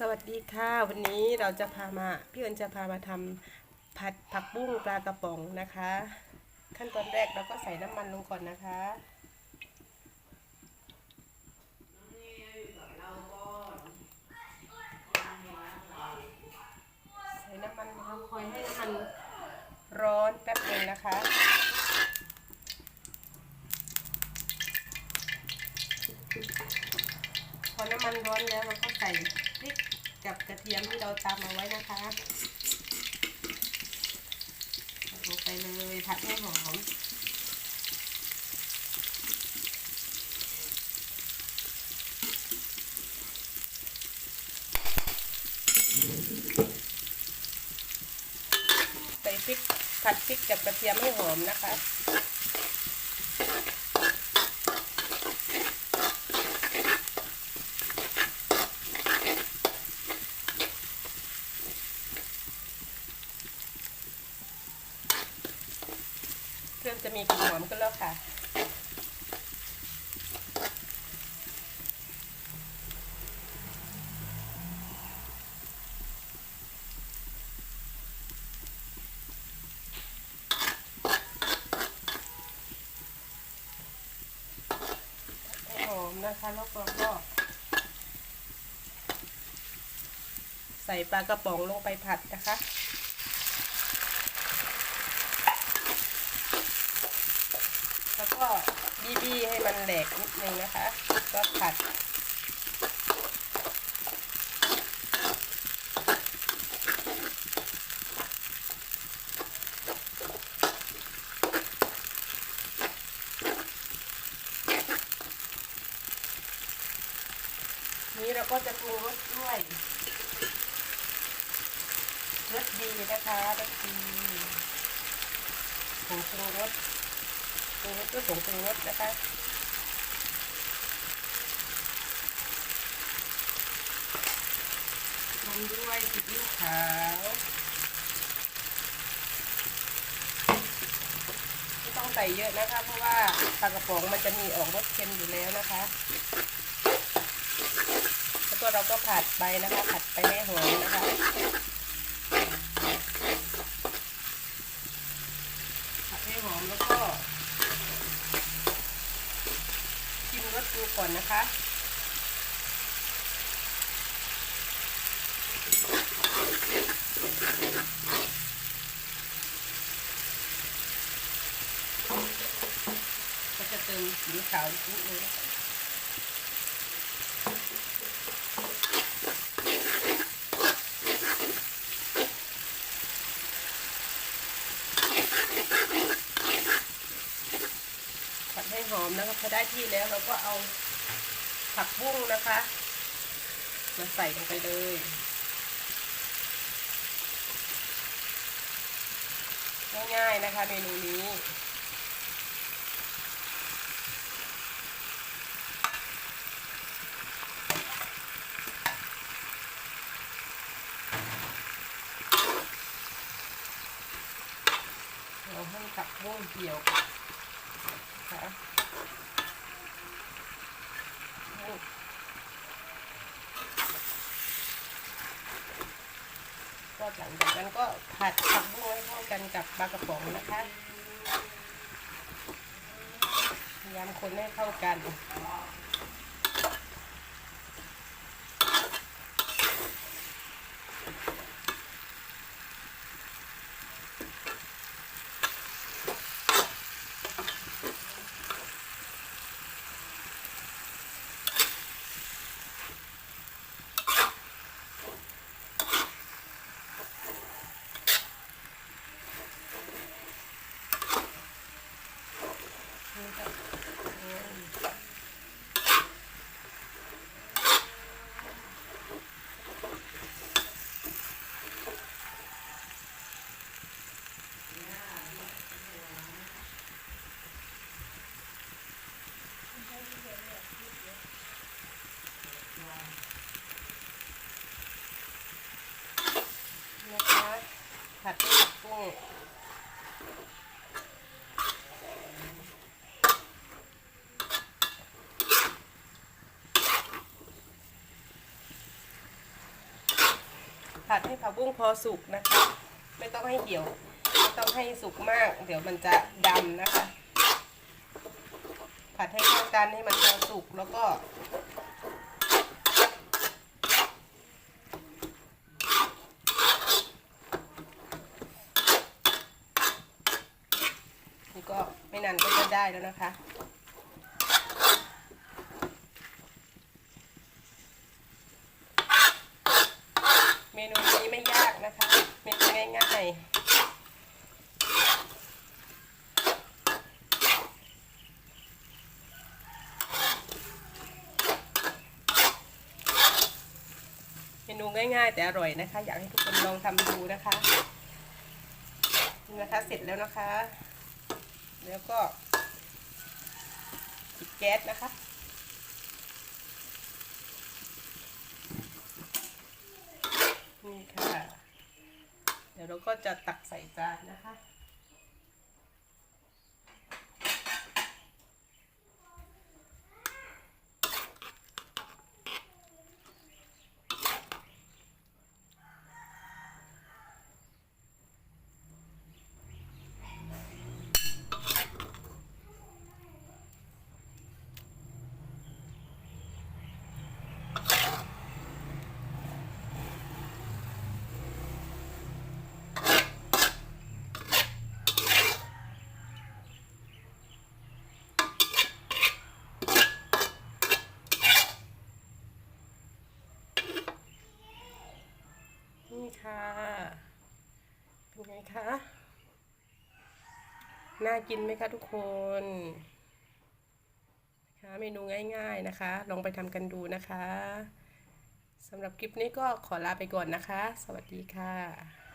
สวัสดีค่ะวันนี้เราจะพามาพี่เอิญจะพามาทำผัดผักบุ้งปลากระป๋องนะคะ ขั้นตอนแรกเราก็ใส่น้ำมันลงก่อนนะคะ ใส่น้ำมันเราคอยให้น้ำมันร้อนแป๊บหนึงนะคะพอน้ำมันร้อนแล้วเราก็ใส่พริก กับกระเทียมที่เราตำเอาไว้นะคะลงไปเลยผัดให้หอมใส่พริกผัดพริกกับกระเทียมให้หอมนะคะ รื่องจะมีกลิ่นหอมก็แล้วค่ะให้หอมนะคะแล้วก็ก็ ใส่ปลากระป๋องลงไปผัดนะคะ แล้ว ก็บีบีให้มันแหลกนิดนึงนะคะ ก็ผัด นี้เราก็จะปรุงรสด้วยรสดีนะคะรสดีผงปรุงรส รุงรสด้วยผงปรุงรสนะคะทำด้วยซีอิ๊วขาวไม่ต้องใส่เยอะนะคะ เพราะว่าปลากระป๋องมันจะมีออกรสเค็มอยู่แล้วนะคะ แล้วก็เราก็ผัดไปนะคะ ผัดไปให้หอมนะคะผัดให้หอมแล้วก็ ชิมรสดู ก่อนนะคะ ก็จะเติมสีขาวนิดนึงนะคะผัดให้หอมนะคะพอได้ที่แล้วเราก็เอา ผักบุ้งนะคะมาใส่ลงไปเลยง่ายๆนะคะเมนูนี้เราให้ผักบุ้งเกี่ยวนะคะก็ หลังจากนั้นก็ผัดผักบุ้งให้เข้ากันกับปลากระป๋องนะคะพยายามคนให้เข้ากัน ผัดให้ผักบุ้งพอสุกนะคะ ไม่ต้องให้เหี่ยว ไม่ต้องให้สุกมาก เดี๋ยวมันจะดำนะคะ ผัดให้เข้ากันให้มันพอสุกแล้วก็ นานก็จะได้แล้วนะคะเมนูนี้ไม่ยากนะคะ เมนูง่ายๆเมนูง่ายๆ แต่อร่อยนะคะ อยากให้ทุกคนลองทำดูนะคะนี่นะคะเสร็จแล้วนะคะ แล้วก็ปิดแก๊สนะคะนี่ค่ะ เดี๋ยวเราก็จะตักใส่จานนะคะ นี่ ค่ะ เป็นไงคะ น่ากินไหมคะทุกคนคะเมนูง่ายๆนะคะ ลองไปทำกันดูนะคะสำหรับคลิปนี้ก็ขอลาไปก่อนนะคะ สวัสดีค่ะ